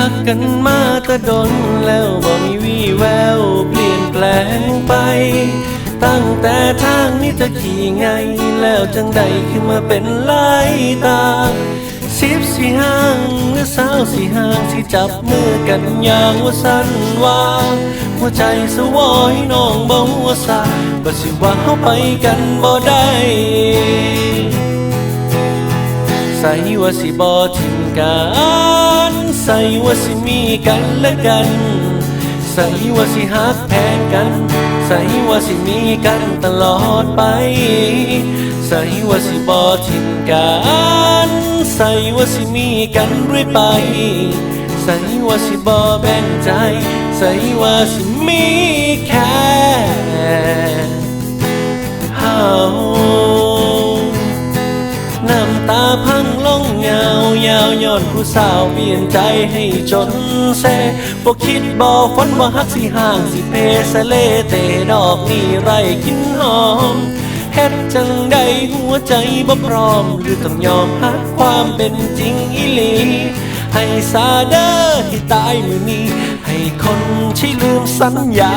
ักกันมาแต่ดนแล้วบ่มีวี่แววเปลี่ยนแปลงไป ตั้งแต่ทางนี้จะขี่ไง แล้วจังใดขึ้นมาเป็นลายตาสิบสี่ห้างหรือสาวสี่ห้างที่จับมือกันอย่างว่าสั้นว่า หัวใจสวอยน้องบ่หัวซาบ่สิว่าเฮาไปกันบ่ได้ใส่ว่าสิบ่ทิ้งกัน ใส่ว่าสิมีกันและกัน ใส่ว่าสิฮักแพงกัน ใส่ว่าสิมีกันตลอดไป ใส่ว่าสิบ่ทิ้งกัน ใส่ว่าสิมีกันเรื่อยไป ใส่ว่าสิบ่แบ่งใจ ใส่ว่าสิมีแค่ งลงยาวยาวย้อนผู้สาวเปลี่ยนใจให้จนเซบ่คิดบ่ฝันว่าฮักสิห่างสิเพสะเลเตดอกนี่ไรกินหอมเฮ็ดจังใดหัวใจบ่พร้อม หรือต้องยอมฮักความเป็นจริงอีหลี ให้ซาเดอร์ที่ตายมือนี้ ให้คนที่ลืมสัญญา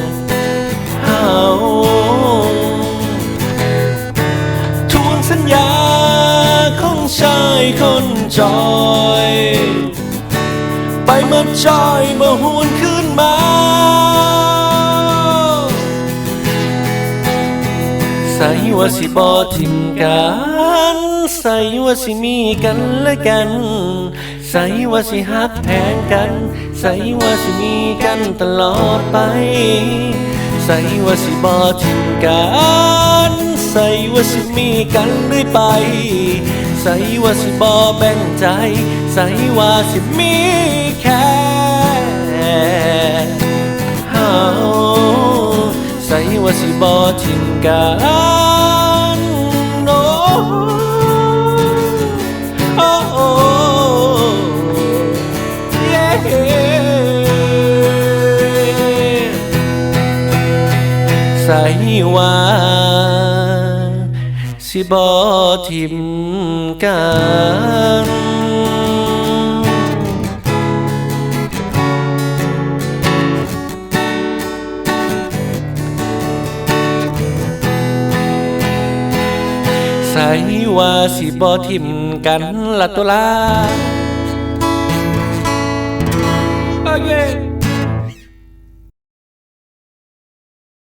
จอย ไปเมื่อจอยเมื่อหวนขึ้นมา ใส่ว่าสิบอทิมกัน ใส่ว่าสิมีกันและกัน ใส่ว่าสิฮักแพงกัน ใส่ว่าสิมีกันตลอดไป ใส่ว่าสิบอทิมกัน ใส่ว่าสิมีกันเรื่อยไป ใส่ว่าสิบอแบ่งใจ ใส่ว่าสิมีแค่เฮาใส่ว่าสิบอทิมกันโอ้โอ้โอ้เย้ใส่ว่า สิบอทิมกันใส่ว่าสิบอทิมกันละตุลา Again.